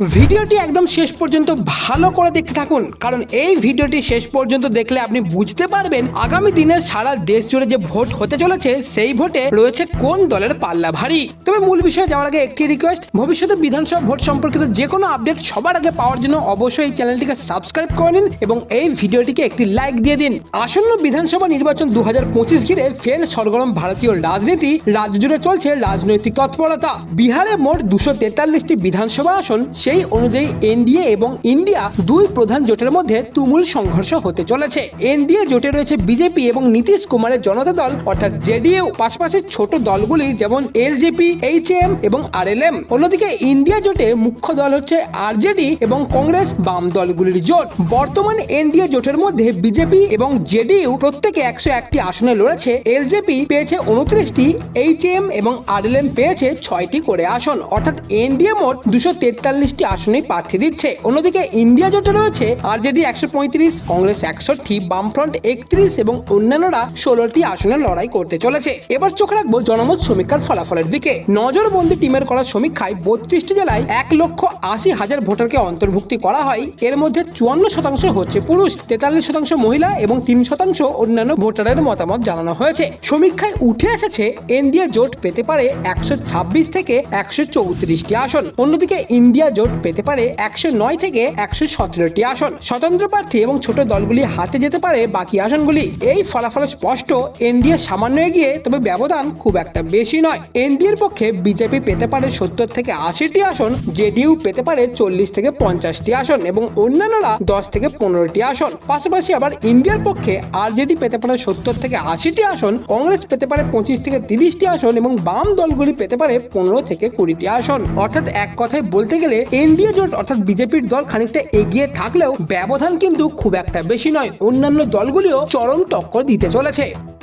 ভিডিওটি একদম শেষ পর্যন্ত ভালো করে দেখতে থাকুন, কারণ এই ভিডিওটি শেষ পর্যন্ত দেখলে আপনি বুঝতে পারবেন আগামী দিনের সারা দেশ জুড়ে যে ভোট হতে চলেছে, সেই ভোটে রয়েছে কোন দলের পাল্লা ভারী। তবে মূল বিষয়ে যাওয়ার আগে একটি রিকোয়েস্ট ভবিষ্যতে বিধানসভা ভোট সম্পর্কিত যে কোনো আপডেট সবার আগে পাওয়ার জন্য অবশ্যই এই চ্যানেলটিকে সাবস্ক্রাইব করে নিন এবং এই ভিডিওটিকে একটি লাইক দিয়ে দিন। আসন্ন বিধানসভা নির্বাচন দু হাজার পঁচিশ ঘিরে ফের সরগরম ভারতীয় রাজনীতি, রাজ্য জুড়ে চলছে রাজনৈতিক তৎপরতা। বিহারে মোট দুশো তেতাল্লিশটি বিধানসভা আসন সেই অনুযায়ী এনডিএ এবং ইন্ডিয়া দুই প্রধান জোটের মধ্যে তুমুল সংঘর্ষ হতে চলেছে। এনডিএ জোটে রয়েছে বিজেপি এবং নীতিশ কুমারের জনতা দল, অর্থাৎ জেডিইউ, পাশাপাশি ছোট দলগুলি যেমন এলজেপি এইচএম এবং আরএলএম। অন্যদিকে ইন্ডিয়া জোটে মুখ্য দল হচ্ছে আরজেডি এবং কংগ্রেস বাম দলগুলির জোট। বর্তমান এনডিএ জোটের মধ্যে বিজেপি এবং জেডিইউ প্রত্যেকে একশো একটি আসনে লড়েছে। এলজেপি পেয়েছে উনত্রিশটি এইচএম এবং আরএলএম পেয়েছে ছয়টি করে আসন। অর্থাৎ এনডিএ মোট দুশো তেতাল্লিশটি আসনে প্রার্থী দিচ্ছে। অন্যদিকে ইন্ডিয়া জোটে রয়েছে আরজেডি একশো পঁয়ত্রিশ, কংগ্রেস একষট্টি বামফ্রন্ট একত্রিশ এবং অন্যান্যরা ষোলোটি আসনে লড়াই করতে চলেছে। এবার চোখ রাখব জনমত সমীক্ষার ফলাফলের দিকে। নজরবন্দি টিমের করা সমীক্ষায় বত্রিশটি জেলায় এক লক্ষ আশি হাজার ভোটারকে অন্তর্ভুক্তি করা হয়। এর মধ্যে চুয়ান্ন শতাংশ হচ্ছে পুরুষ, তেতাল্লিশ শতাংশ মহিলা এবং তিন শতাংশ অন্যান্য ভোটারের মতামত জানানো হয়েছে। সমীক্ষায় উঠে এসেছে এনডিএ জোট পেতে পারে একশো ছাব্বিশ থেকে একশো চৌত্রিশটি আসন। অন্যদিকে ইন্ডিয়া জোট পেতে পারে একশো নয় থেকে একশো সতেরোটি আসন। স্বতন্ত্র প্রার্থী এবং ছোট দলগুলি হাতে যেতে পারে বাকি আসনগুলি। এই ফলাফল স্পষ্ট, এনডিএ সামান্য এগিয়ে, তবে ব্যবধান খুব একটা বেশি নয়। এনডিএর পক্ষে বিজেপি পেতে পারে সত্তর থেকে আশিটি আসন, জেডিইউ পেতে পারে চল্লিশ থেকে পঞ্চাশটি আসন এবং অন্যান্যরা দশ থেকে পনেরোটি আসন। পাশাপাশি আবার ইন্ডিয়ার পক্ষে আরজেডি পেতে পারে সত্তর থেকে আশিটি আসন, কংগ্রেস পেতে পারে পঁচিশ থেকে তিরিশটি আসন এবং বাম দলগুলি পেতে পারে পনেরো থেকে কুড়িটি আসন। অর্থাৎ এক কথায় বলতে গেলে এনডিএ জোট অর্থাৎ বিজেপির দল খানিকটা এগিয়ে থাকলেও ব্যবধান কিন্তু খুব একটা বেশি নয়। অন্যান্য দলগুলিও চরম টক্কর দিতে চলেছে।